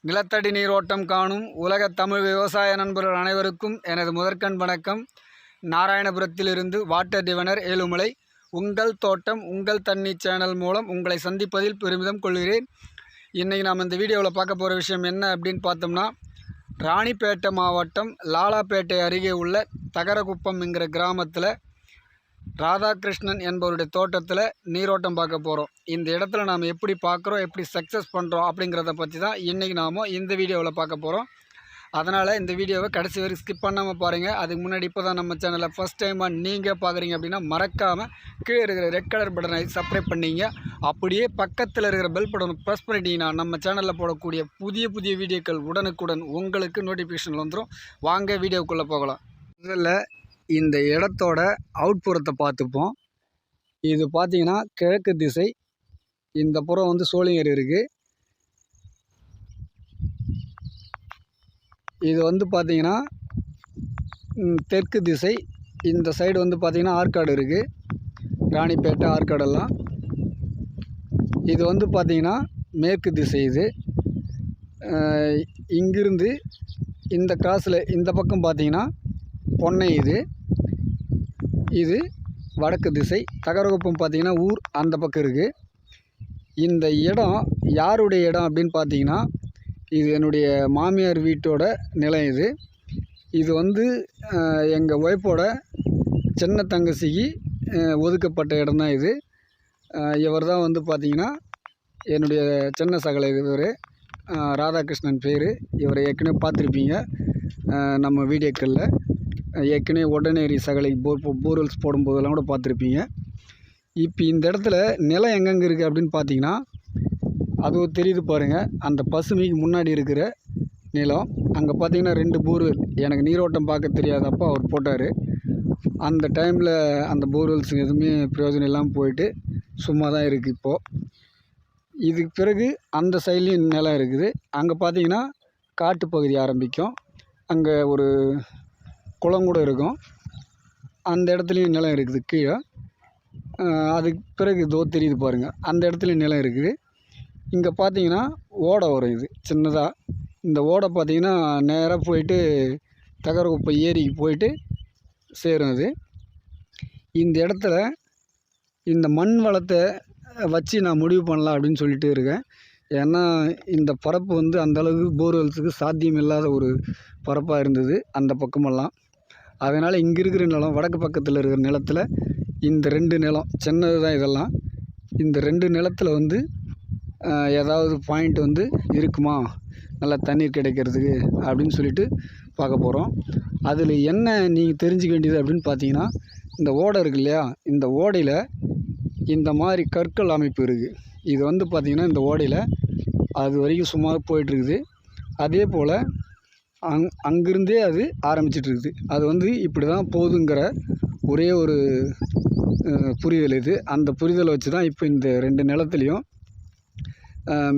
நிலத்தடி நீரோட்டம் காணும் உலகத் தமிழ் விவசாய நண்பர்கள் அனைவருக்கும் எனது முதற்கண் வணக்கம். நாராயணபுரத்திலிருந்து வாட்டர் டிவனர் ஏழுமலை. உங்கள் தோட்டம் உங்கள் தண்ணி சேனல் மூலம் உங்களை சந்திப்பதில் பெருமிதம் கொள்கிறேன். இன்றைக்கி நாம் இந்த வீடியோவில் பார்க்க போகிற விஷயம் என்ன அப்படின்னு பார்த்தோம்னா ராணிப்பேட்டை மாவட்டம் லாலாப்பேட்டை அருகே உள்ள தகரகுப்பம் என்கிற கிராமத்தில் ராதாகிருஷ்ணன் என்பவருடைய தோட்டத்தில் நீரோட்டம் பார்க்க போகிறோம் இந்த இடத்துல நாம் எப்படி பார்க்குறோம் எப்படி சக்ஸஸ் பண்ணுறோம் அப்படிங்கிறத பற்றி தான் இன்றைக்கி நாம் இந்த வீடியோவில் பார்க்க போகிறோம் அதனால் இந்த வீடியோவை கடைசி வரைக்கும் ஸ்கிப் பண்ணாமல் பாருங்கள் அதுக்கு முன்னாடி இப்போ தான் நம்ம சேனலை ஃபஸ்ட் டைமாக நீங்கள் பார்க்குறீங்க அப்படின்னா மறக்காமல் கீழே இருக்கிற ரெட் கலர் பட்டனை சப்ஸ்கிரைப் பண்ணிங்க. அப்படியே பக்கத்தில் இருக்கிற பெல் பட்டனை ப்ரெஸ் பண்ணிட்டீங்கன்னா நம்ம சேனலில் போடக்கூடிய புதிய புதிய வீடியோக்கள் உடனுக்குடன் உங்களுக்கு நோட்டிஃபிகேஷன் வந்துடும் வாங்க வீடியோக்குள்ளே போகலாம். இதில் இந்த இடத்தோட அவுட்புறத்தை பார்த்துப்போம். இது பார்த்திங்கன்னா கிழக்கு திசை. இந்த புறம் வந்து சோழிங்கர் இருக்குது இது வந்து பார்த்திங்கன்னா தெற்கு திசை. இந்த சைடு வந்து பார்த்திங்கன்னா ஆற்காடு இருக்குது ராணிப்பேட்டை ஆற்காடெல்லாம். இது வந்து பார்த்திங்கன்னா மேற்கு திசை இது. இங்கிருந்து இந்த கிராஸில் இந்த பக்கம் பார்த்தீங்கன்னா பொன்னை இது. இது வடக்கு திசை. தகரகுப்பம் பார்த்திங்கன்னா ஊர் அந்த பக்கம் இருக்குது இந்த இடம் யாருடைய இடம் அப்படின்னு பார்த்தீங்கன்னா இது என்னுடைய மாமியார் வீட்டோட நிலம் இது. இது வந்து எங்கள் ஒய்ஃபோட சின்ன தங்கச்சிக்கு ஒதுக்கப்பட்ட இடம் தான் இது. இவர் தான் வந்து பார்த்தீங்கன்னா என்னுடைய சின்ன சகலை இவர் ராதாகிருஷ்ணன் பேர். இவரை ஏற்கனவே பார்த்துருப்பீங்க நம்ம வீடியோக்களில். ஏற்கனவே உடனேரி சகலை போர் போர்வெல்ஸ் போடும்போதெல்லாம் கூட பார்த்துருப்பீங்க. இப்போ இந்த இடத்துல நிலம் எங்கெங்கே இருக்குது அப்படின்னு பார்த்தீங்கன்னா அது தெரியுது பாருங்கள் அந்த பசுமைக்கு முன்னாடி இருக்கிற நிலம். அங்கே பார்த்தீங்கன்னா ரெண்டு போர்வெல் எனக்கு நீரோட்டம் பார்க்க தெரியாதப்போ அவர் போட்டார். அந்த டைமில் அந்த போர்வெல்ஸ் எதுவுமே பிரயோஜனம் இல்லாமல் போயிட்டு சும்மா தான் இருக்குது இப்போது இதுக்கு பிறகு அந்த சைட்லேயும் நிலம் இருக்குது. அங்கே பார்த்தீங்கன்னா காட்டுப்பகுதி ஆரம்பிக்கும். அங்கே ஒரு குளம் கூட இருக்கும். அந்த இடத்துலையும் நிலம் இருக்குது கீழே. அதுக்கு பிறகு இதோ தெரியுது பாருங்கள் அந்த இடத்துலையும் நிலம் இருக்குது. இங்கே பார்த்தீங்கன்னா ஓடை வரும் இது சின்னதாக இந்த ஓடை பார்த்தீங்கன்னா நேராக போயிட்டு தகரகுப்பை ஏரிக்கு போயிட்டு சேரும் அது. இந்த இடத்துல இந்த மண் வளத்தை வச்சு நான் முடிவு பண்ணலாம் அப்படின்னு சொல்லிட்டு இருக்கேன். ஏன்னா இந்த பரப்பு வந்து அந்த அளவுக்கு போர்வெல்ஸுக்கு சாத்தியம் இல்லாத ஒரு பரப்பாக இருந்தது அந்த பக்கமெல்லாம். அதனால் இங்கே இருக்கிற நிலம் வடக்கு பக்கத்தில் இருக்கிற நிலத்தில் இந்த ரெண்டு நிலம் சின்னது தான் இதெல்லாம். இந்த ரெண்டு நிலத்தில் வந்து ஏதாவது பாயிண்ட் வந்து இருக்குமா? நல்லா தண்ணீர் கிடைக்கிறதுக்கு அப்படின்னு சொல்லிட்டு பார்க்க போகிறோம் அதில் என்ன நீங்கள் தெரிஞ்சுக்க வேண்டியது அப்படின்னு பார்த்தீங்கன்னா இந்த ஓடை இருக்கு இல்லையா? இந்த ஓடையில் இந்த மாதிரி கற்கள் அமைப்பு இருக்குது இது வந்து பார்த்திங்கன்னா இந்த ஓடையில் அது வரைக்கும் சும்மா போயிட்டுருக்குது அதே போல் அங் அங்கிருந்தே அது ஆரம்பிச்சிட்டு இருக்குது அது வந்து இப்படி தான் போகுதுங்கிற ஒரே ஒரு புரிதல் இது. அந்த புரிதலை வச்சு தான் இப்போ இந்த ரெண்டு நிலத்துலையும்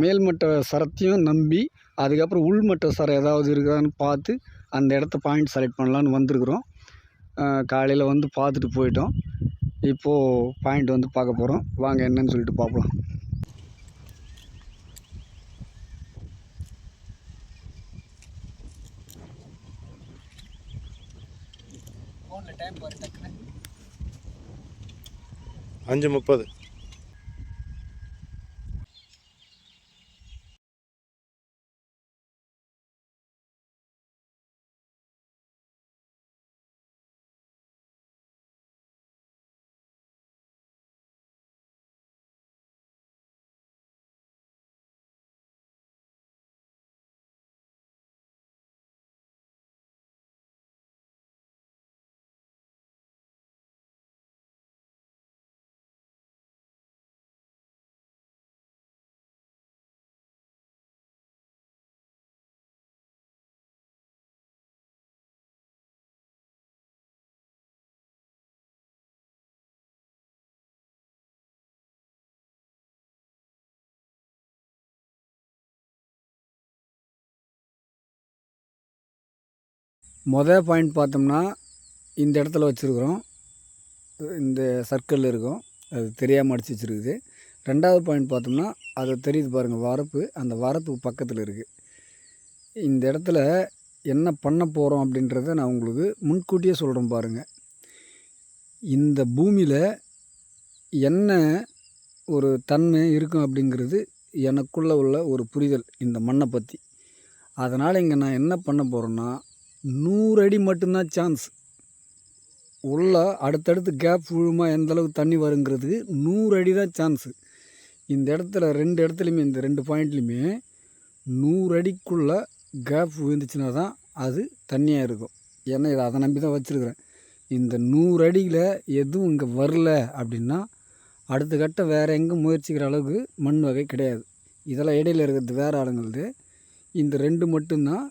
மேல்மட்ட சரத்தையும் நம்பி அதுக்கப்புறம் உள்மட்ட சரம் ஏதாவது இருக்கான்னு பார்த்து அந்த இடத்த பாயிண்ட் செலக்ட் பண்ணலான்னு வந்திருக்குறோம். காலையில் வந்து பார்த்துட்டு போயிட்டோம். இப்போது பாயிண்ட் வந்து பார்க்க போகிறோம் வாங்க என்னன்னு சொல்லிட்டு பார்ப்போம். டைம் பாரு அஞ்சு முப்பது. மொதல் பாயிண்ட் பார்த்தோம்னா இந்த இடத்துல வச்சுருக்குறோம். இந்த சர்க்கிளில் இருக்கும். அது தெரியாமல் அடிச்சு வச்சுருக்குது. ரெண்டாவது பாயிண்ட் பார்த்தோம்னா அது தெரியுது பாருங்கள் வரப்பு. அந்த வரப்பு பக்கத்தில் இருக்குது இந்த இடத்துல என்ன பண்ண போகிறோம் அப்படின்றத நான் உங்களுக்கு முன்கூட்டியே சொல்கிறேன் பாருங்கள் இந்த பூமியில் என்ன ஒரு தன்மை இருக்கும் அப்படிங்கிறது எனக்குள்ளே உள்ள ஒரு புரிதல் இந்த மண்ணை பற்றி அதனால் இங்கே நான் என்ன பண்ண போகிறேன்னா நூறு அடி மட்டும்தான் சான்ஸ் உள்ள அடுத்தடுத்து கேப் விழுமா எந்த அளவுக்கு தண்ணி வருங்கிறதுக்கு நூறு அடி தான் சான்ஸு இந்த இடத்துல ரெண்டு இடத்துலையுமே இந்த ரெண்டு பாயிண்ட்லையுமே நூறு அடிக்குள்ளே கேப் விழுந்துச்சுன்னா தான் அது தண்ணியாக இருக்கும். ஏன்னா இதை அதை நம்பி தான் வச்சுருக்குறேன். இந்த நூறு அடியில் எதுவும் இங்கே வரல அப்படின்னா அடுத்த கட்டம் வேறு எங்கே முயற்சிக்கிற அளவுக்கு மண் வகை கிடையாது. இதெல்லாம் இடையில இருக்கிறது வேறு ஆளுங்களுது. இந்த ரெண்டு மட்டும்தான்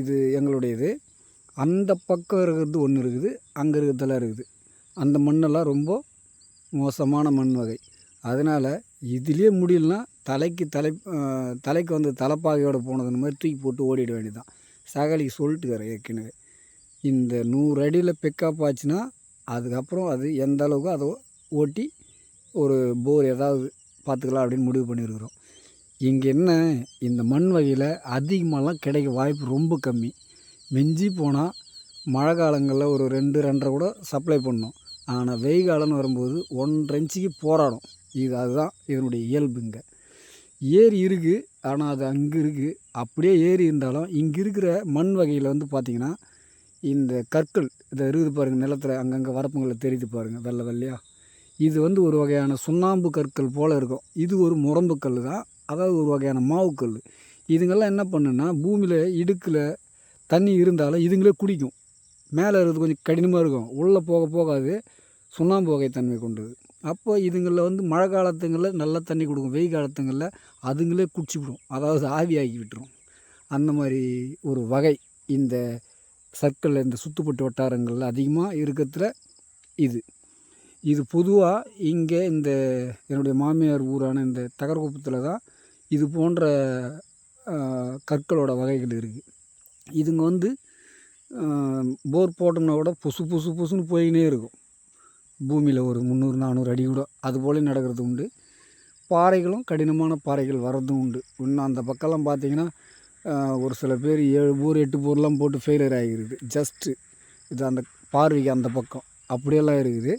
இது எங்களுடையது. அந்த பக்கம் இருக்கிறது ஒன்று இருக்குது அங்கே இருக்கிறதெல்லாம் இருக்குது. அந்த மண்ணெல்லாம் ரொம்ப மோசமான மண் வகை. அதனால் இதுலேயே முடியலனா தலைக்கு தலை தலைக்கு வந்து தலைப்பாகையோடு போனதுன்னு மாதிரி தூக்கி போட்டு ஓடிட வேண்டியதுதான். சகலிக்கு சொல்லிட்டுக்கிறேன் ஏற்கனவே. இந்த நூறு அடியில் பிக்கப் ஆச்சுன்னா அதுக்கப்புறம் அது எந்த அளவுக்கு அதை ஓட்டி ஒரு போர் ஏதாவது பார்த்துக்கலாம் அப்படின்னு முடிவு பண்ணியிருக்கிறோம். இங்கே என்ன இந்த மண் வகையில் அதிகமாகலாம் கிடைக்க வாய்ப்பு ரொம்ப கம்மி. மிஞ்சி போனால் மழை காலங்களில் ஒரு ரெண்டு ரெண்டரை கூட சப்ளை பண்ணோம் ஆனால் வெயில் காலம்னு வரும்போது ஒன்றரை இன்ச்சுக்கு போராடும். இது அதுதான் இதனுடைய இயல்புங்க ஏரி இருக்குது ஆனால் அது அங்கே இருக்குது அப்படியே ஏரி இருந்தாலும் இங்கே இருக்கிற மண் வகையில் வந்து பார்த்திங்கன்னா இந்த கற்கள் இதை இருக்குது பாருங்கள் நிலத்தில் அங்கங்கே வரப்புங்களை தெரியுது பாருங்கள் வெள்ளை வெள்ளையாக இது வந்து ஒரு வகையான சுண்ணாம்பு கற்கள் போல் இருக்கும். இது ஒரு முரம்பு கல் தான் அதாவது ஒரு வகையான மாவுக்கல் இதுங்கெல்லாம் என்ன பண்ணுன்னா பூமியில் இடுக்கில் தண்ணி இருந்தாலும் இதுங்களே குடிக்கும். மேலே இருக்கிறது கொஞ்சம் கடினமாக இருக்கும். உள்ளே போக போகாது. சுண்ணாம்பு வகை தன்மை கொண்டது. அப்போ இதுங்களில் வந்து மழை காலத்துங்களில் நல்லா தண்ணி கொடுக்கும். வெயில் காலத்துங்களில் அதுங்களே குடிச்சிவிடும் அதாவது ஆவியாக்கி விட்டுரும். அந்த மாதிரி ஒரு வகை இந்த சர்க்கிளில் இந்த சுத்துப்பட்டு வட்டாரங்களில் அதிகமாக இருக்கிறதுல இது. இது பொதுவாக இங்கே இந்த என்னுடைய மாமியார் ஊரான இந்த தகரகுப்பத்தில் தான் இது போன்ற கற்களோட வகைகள் இருக்குது இதுங்க வந்து போர் போட்டோம்னா கூட புசு புசு புசுன்னு போயினே இருக்கும். பூமியில் ஒரு முந்நூறு நானூறு அடி கூட அது போல நடக்கிறது உண்டு. பாறைகளும் கடினமான பாறைகள் வர்றதும் உண்டு. இன்னும் அந்த பக்கம்லாம் பார்த்தீங்கன்னா ஒரு சில பேர் ஏழு போர் எட்டு போர்லாம் போட்டு ஃபெயிலியர் ஆகிருக்குது ஜஸ்ட்டு இது அந்த பார்வைக்கு அந்த பக்கம். அப்படியெல்லாம் இருக்குது.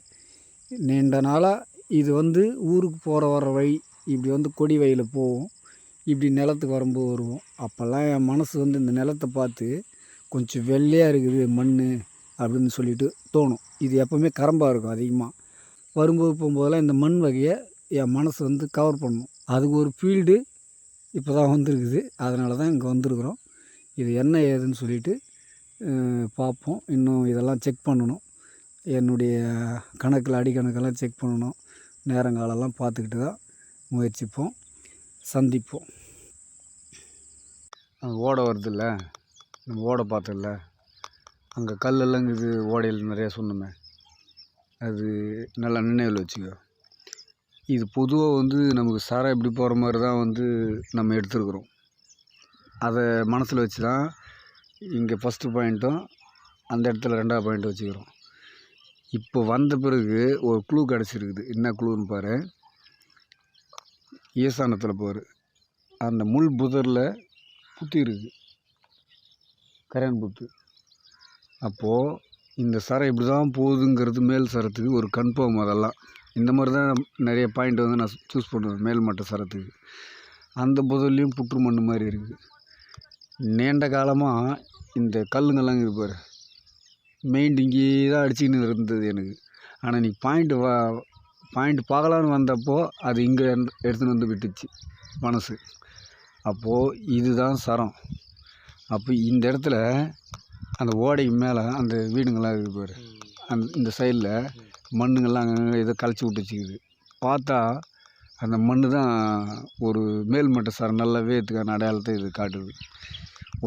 நீண்ட நாளாக இது வந்து ஊருக்கு போகிற வர வழி இப்படி வந்து கொடி வழியில் போகும். இப்படி நிலத்துக்கு வரும்போது வருவோம். அப்போல்லாம் என் மனசு வந்து இந்த நிலத்தை பார்த்து கொஞ்சம் வெள்ளையாக இருக்குது மண் அப்படின்னு சொல்லிட்டு தோணும். இது எப்போவுமே கரம்பாக இருக்கும் அதிகமாக வரும்போது போகும்போதெல்லாம் இந்த மண் வகையை என் மனசு வந்து கவர் பண்ணும். அதுக்கு ஒரு ஃபீல்டு இப்போ தான் வந்திருக்குது. அதனால தான் இங்கே வந்திருக்குறோம். இது என்ன ஏதுன்னு சொல்லிட்டு பார்ப்போம். இன்னும் இதெல்லாம் செக் பண்ணணும். என்னுடைய கணக்கில் அடிக்கணக்கெல்லாம் செக் பண்ணணும். நேரங்காலெல்லாம் பார்த்துக்கிட்டு தான் முயற்சிப்போம். சந்திப்போம். ஓடை வருதுல்ல? நம்ம ஓடை பார்த்தோம்ல? அங்கே கல்லெல்லாம் இது ஓடையில் நிறையா சொன்னோமே. அது நல்லா நினைவில் வச்சுக்கோ. இது பொதுவாக வந்து நமக்கு சாரா இப்படி போகிற மாதிரி தான் வந்து நம்ம எடுத்துருக்குறோம். அதை மனசில் வச்சு தான் இங்கே ஃபஸ்ட்டு பாயிண்ட்டும் அந்த இடத்துல ரெண்டாவது பாயிண்ட்டும் வச்சுக்கிறோம். இப்போ வந்த பிறகு ஒரு குழு கிடச்சிருக்குது. என்ன குழுன்னு பாரு. ஈசானத்தில் போர் அந்த முள் புதரில் புத்தி இருக்குது கரையான் புத்து. அப்போது இந்த சரம் இப்படி தான் போகுதுங்கிறது மேல் சரத்துக்கு ஒரு கன்ஃபார்ம் அதெல்லாம். இந்த மாதிரி தான் நிறைய பாயிண்ட் வந்து நான் சூஸ் பண்ணுவேன் மேல் மட்ட சரத்துக்கு. அந்த புதர்லேயும் புற்று மண் மாதிரி இருக்குது நீண்ட காலமாக இந்த கல்லுங்கெல்லாம் இருப்பார் மெயின் இங்கேயே தான் அடிச்சுக்கின்னு இருந்தது எனக்கு. ஆனால் நீ பாயிண்ட் வா பாயிண்ட் பார்க்கலான்னு வந்தப்போ அது இங்கே எடுத்துன்னு வந்து விட்டுச்சு மனசு. அப்போது இதுதான் சரம். அப்போ இந்த இடத்துல அந்த ஓடைக்கு மேலே அந்த வீடுங்கள்லாம் இருக்குது பாரு. அந்த இந்த சைடில் மண்ணுங்கள்லாம் அங்கங்கே ஏதோ கழிச்சி விட்டுச்சிக்குது. பார்த்தா அந்த மண் தான் ஒரு மேல்மட்ட சரம் நல்ல வேத்துக்கான அடையாளத்தை இது காட்டுது.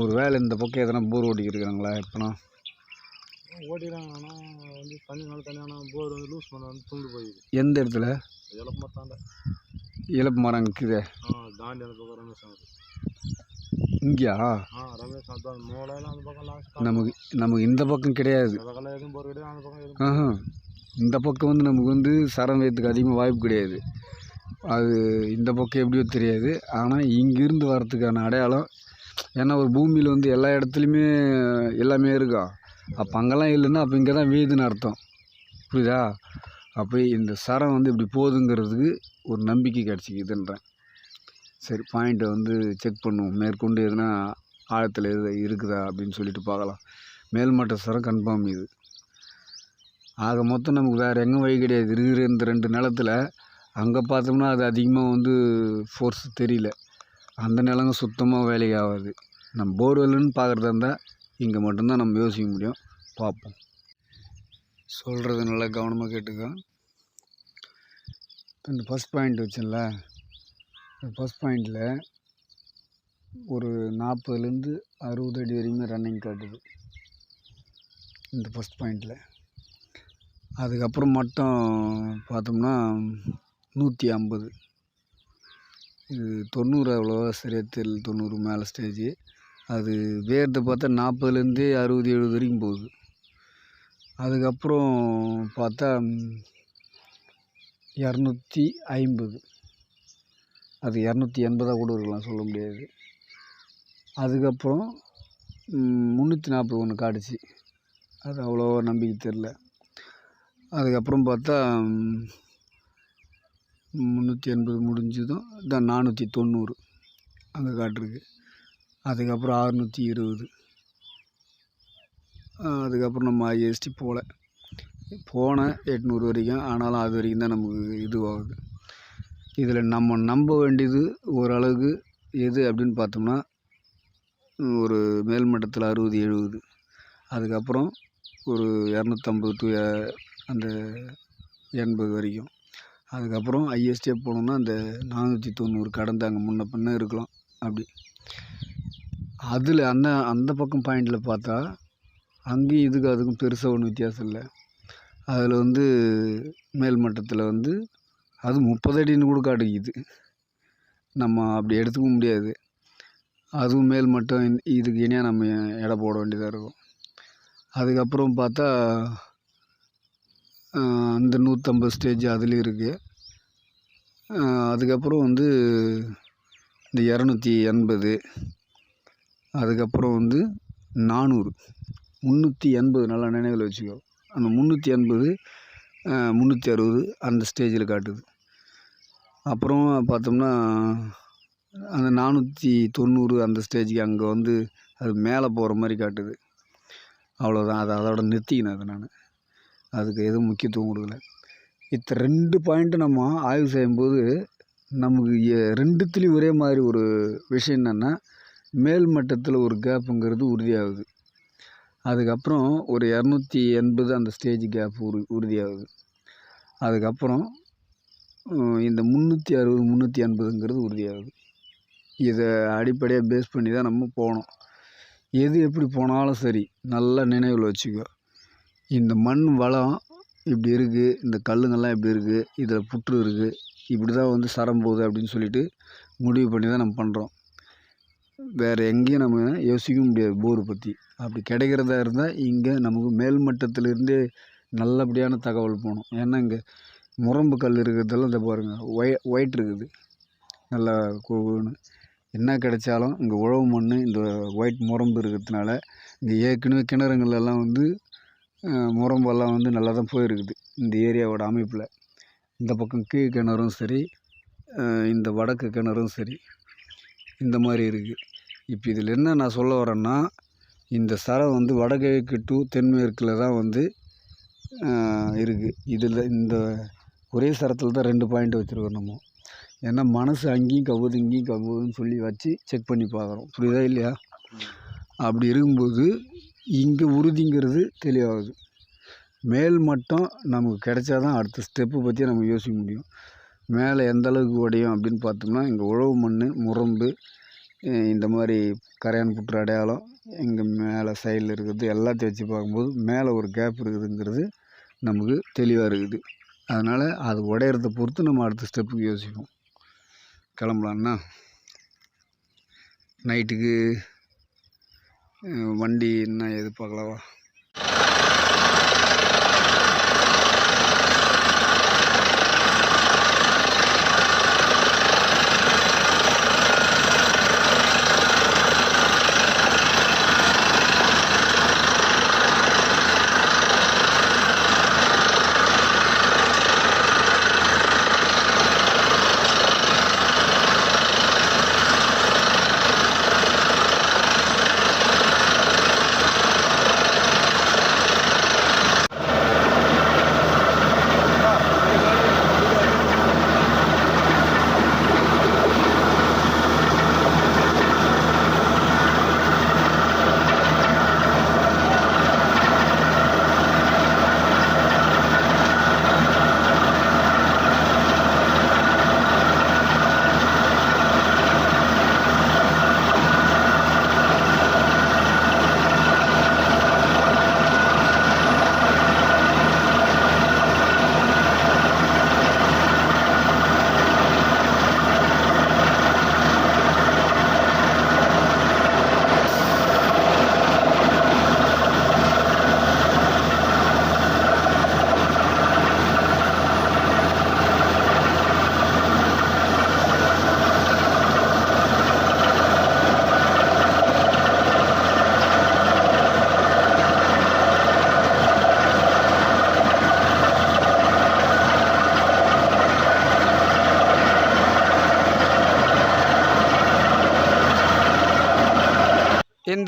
ஒரு வேளை இந்த பக்கம் எதனா போர் ஓட்டிக்கிருக்காங்களா எப்போனா? ஓட்டிடுறாங்க ஆனால் வந்து தண்ணி மேலே தண்ணி. ஆனால் போர் வந்து லூஸ் பண்ண வந்து துண்டு போயிடுது. எந்த இடத்துல? இழப்பு மாட்டாண்ட இழப்பு மரம் நிற்குதே ஆ தாண்டி அந்த பக்கம் ரமேஷ் ஆகுது இங்கேயா? ஆ ரமேஷ் தான் மூளையெல்லாம் அந்த பக்கம் லாஸ்ட் நமக்கு நமக்கு இந்த பக்கம் கிடையாது. பக்கம் எதுவும் போர் கிடையாது. அந்த பக்கம் எதுவும் ஆஹா. இந்த பக்கம் வந்து நமக்கு வந்து சரம் வேத்துக்கு அதிகமாக வாய்ப்பு கிடையாது. அது இந்த பக்கம் எப்படியோ தெரியாது. ஆனால் இங்கேருந்து வர்றதுக்கான அடையாளம் ஏன்னா ஒரு பூமியில் வந்து எல்லா இடத்துலையுமே எல்லாமே இருக்கா? அப்போ அங்கெல்லாம் இல்லைன்னா அப்போ இங்கே தான் வீதுன்னு அர்த்தம். புரியுதா? அப்போ இந்த சரம் வந்து இப்படி போதுங்கிறதுக்கு ஒரு நம்பிக்கை கிடச்சிக்குதுன்றேன். சரி பாயிண்ட்டை வந்து செக் பண்ணுவோம். மேற்கொண்டு எதுனா ஆழத்தில் எது இருக்குதா அப்படின்னு சொல்லிட்டு பார்க்கலாம். மேல்மட்ட சரம் கன்ஃபார்ம் இது. ஆக மொத்தம் நமக்கு வேறு எங்கே வழி கிடையாது. இருக்கிற இந்த ரெண்டு நிலத்துல அங்கே பார்த்தோம்னா அது அதிகமாக வந்து ஃபோர்ஸ் தெரியல. அந்த நிலங்க சுத்தமாக வேலைக்கு ஆகாது. நம்ம போர்வெல்லுன்னு பார்க்குறதா இருந்தால் இங்கே மட்டும்தான் நம்ம யோசிக்க முடியும். பார்ப்போம். சொல்கிறது நல்லா கவனமாக கேட்டுக்க. இந்த ஃபஸ்ட் பாயிண்ட் வச்சேன்ல இந்த ஃபஸ்ட் பாயிண்டில் ஒரு நாற்பதுலேருந்து அறுபது அடி வரையுமே ரன்னிங் காட்டுது. இந்த ஃபஸ்ட் பாயிண்டில் அதுக்கப்புறம் மட்டும் பார்த்தோம்னா நூற்றி ஐம்பது. இது தொண்ணூறு அவ்வளோவா சரியாக தெரியல தொண்ணூறு மேலே ஸ்டேஜு அது வேர்தை பார்த்தா நாற்பதுலேருந்து அறுபது எழுபது வரைக்கும் போகுது. அதுக்கப்புறம் பார்த்தா இரநூத்தி ஐம்பது. அது இரநூத்தி எண்பதாக கூட இருக்கலாம் சொல்ல முடியாது. அதுக்கப்புறம் முந்நூற்றி நாற்பது ஒன்று காட்டுச்சு. அது அவ்வளோவா நம்பிக்கை தெரில அதுக்கப்புறம் பார்த்தா முந்நூற்றி எண்பது முடிஞ்சதும் இதான் நானூற்றி தொண்ணூறு அங்கே காட்டிருக்கு. அதுக்கப்புறம் அறுநூற்றி இருபது. அதுக்கப்புறம் நம்ம ஐஎஸ்டி போகல போனேன் எட்நூறு வரைக்கும் ஆனாலும் அது வரைக்கும் தான் நமக்கு இதுவாகுது. இதில் நம்ம நம்ப வேண்டியது ஓரளவுக்கு எது அப்படின்னு பார்த்தோம்னா ஒரு மேல்மட்டத்தில் அறுபது எழுபது. அதுக்கப்புறம் ஒரு இரநூத்தம்பது டு அந்த எண்பது வரைக்கும். அதுக்கப்புறம் ஐஎஸ்டியே போனோம்னா அந்த நானூற்றி தொண்ணூறு கடந்து அங்கே முன்ன பின்ன இருக்கலாம். அப்படி. அதில் அந்த அந்த பக்கம் பாயிண்டில் பார்த்தா அங்கேயும் இதுக்கு அதுக்கும் பெருசாக ஒன்றும் வித்தியாசம் இல்லை. அதில் வந்து மேல் மட்டத்தில் வந்து அது முப்பது அடின்னு கூட காட்டிக்குது. நம்ம அப்படி எடுத்துக்க முடியாது. அதுவும் மேல் மட்டம் இதுக்கு இணையாக நம்ம எடை போட வேண்டியதாக இருக்கும். அதுக்கப்புறம் பார்த்தா அந்த நூற்றம்பது ஸ்டேஜ் அதுலேயும் இருக்குது அதுக்கப்புறம் வந்து இந்த இரநூத்தி எண்பது அதுக்கப்புறம் வந்து நானூறு. முந்நூற்றி எண்பது நல்லா நினைவில் வச்சுக்கோ. அந்த முந்நூற்றி எண்பது முந்நூற்றி அறுபது அந்த ஸ்டேஜில் காட்டுது. அப்புறம் பார்த்தோம்னா அந்த நானூற்றி தொண்ணூறு அந்த ஸ்டேஜுக்கு அங்கே வந்து அது மேலே போகிற மாதிரி காட்டுது. அவ்வளோதான் அதை அதோட நிறுத்திக்கினேன் அதை நான். அதுக்கு எதுவும் முக்கியத்துவம் கொடுக்கல. இத்த ரெண்டு பாயிண்ட்டு நம்ம ஆய்வு செய்யும்போது நமக்கு ரெண்டுத்துலேயும் ஒரே மாதிரி ஒரு விஷயம் என்னென்னா மேல் மட்டத்தில் ஒரு கேப்புங்கிறது உறுதியாகுது. அதுக்கப்புறம் ஒரு இரநூத்தி எண்பது அந்த ஸ்டேஜ் கேப் உறு உறுதியாகுது. அதுக்கப்புறம் இந்த முந்நூற்றி அறுபது முந்நூற்றி எண்பதுங்கிறது உறுதியாகுது. இதை அடிப்படையாக பேஸ் பண்ணி தான் நம்ம போனோம். எது எப்படி போனாலும் சரி நல்லா நினைவில் வச்சுக்கோ. இந்த மண் வளம் இப்படி இருக்குது இந்த கல்லுங்கள்லாம் இப்படி இருக்குது இதில் புற்று இருக்குது இப்படி தான் வந்து சரம் போகுது அப்படின்னு சொல்லிட்டு முடிவு பண்ணி தான் நம்ம பண்ணுறோம் வேறு எங்கேயும் நம்ம யோசிக்க முடியாது போர் பற்றி அப்படி கிடைக்கிறதா இருந்தால் இங்கே நமக்கு மேல்மட்டத்திலிருந்தே நல்லபடியான தகவல் போகணும். ஏன்னா இங்கே முரம்பு கல் இருக்கிறதெல்லாம் இந்த பாருங்கள் ஒய் ஒயிட் இருக்குது. நல்லா குழுன்னு என்ன கிடைச்சாலும் இங்கே உழவு மண் இந்த ஒயிட் முரம்பு இருக்கிறதுனால இங்கே ஏற்கனவே கிணறுங்களெல்லாம் வந்து முரம்பெல்லாம் வந்து நல்லா தான் போயிருக்குது இந்த ஏரியாவோட அமைப்பில். இந்த பக்கம் கீழ் கிணறும் சரி இந்த வடக்கு கிணறும் சரி இந்த மாதிரி இருக்குது இப்போ இதில் என்ன நான் சொல்ல வரேன்னா இந்த சரம் வந்து வடகிழக்கு டு தென்மேற்கில் தான் வந்து இருக்குது இதில் இந்த ஒரே சரத்தில் தான் ரெண்டு பாயிண்ட் வச்சுருக்கோம் நம்ம. ஏன்னா மனசு அங்கேயும் கவுது இங்கேயும் கவுதுன்னு சொல்லி வச்சு செக் பண்ணி பார்க்குறோம். புரியுதா இல்லையா? அப்படி இருக்கும்போது இங்கே உறுதிங்கிறது தெளிவாகுது. மேல் மட்டம் நமக்கு கிடைச்சா தான் அடுத்த ஸ்டெப்பு பற்றி நம்ம யோசிக்க முடியும். மேலே எந்த அளவுக்கு உடையும் அப்படின்னு பார்த்தோம்னா இங்கே உழவு மண் முரம்பு இந்த மாதிரி கரையான் புற்று அடையாளம் இங்கே மேலே சைடில் இருக்கிறது எல்லாத்தையும் வச்சு பார்க்கும்போது மேலே ஒரு கேப் இருக்குதுங்கிறது நமக்கு தெளிவாக இருக்குது. அதனால் அது உடையிறத பொறுத்து நம்ம அடுத்த ஸ்டெப்புக்கு யோசிப்போம். கிளம்பலான்னா? நைட்டுக்கு வண்டி என்ன எது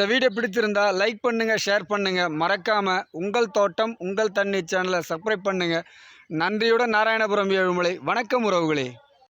இந்த வீடியோ பிடிச்சிருந்தா லைக் பண்ணுங்கள் ஷேர் பண்ணுங்கள் மறக்காமல் உங்கள் தோட்டம் உங்கள் தண்ணி சேனலை சப்ஸ்கிரைப் பண்ணுங்கள் நன்றியுடன் நாராயணபுரம் ஏழுமலை. வணக்கம் உறவுகளே.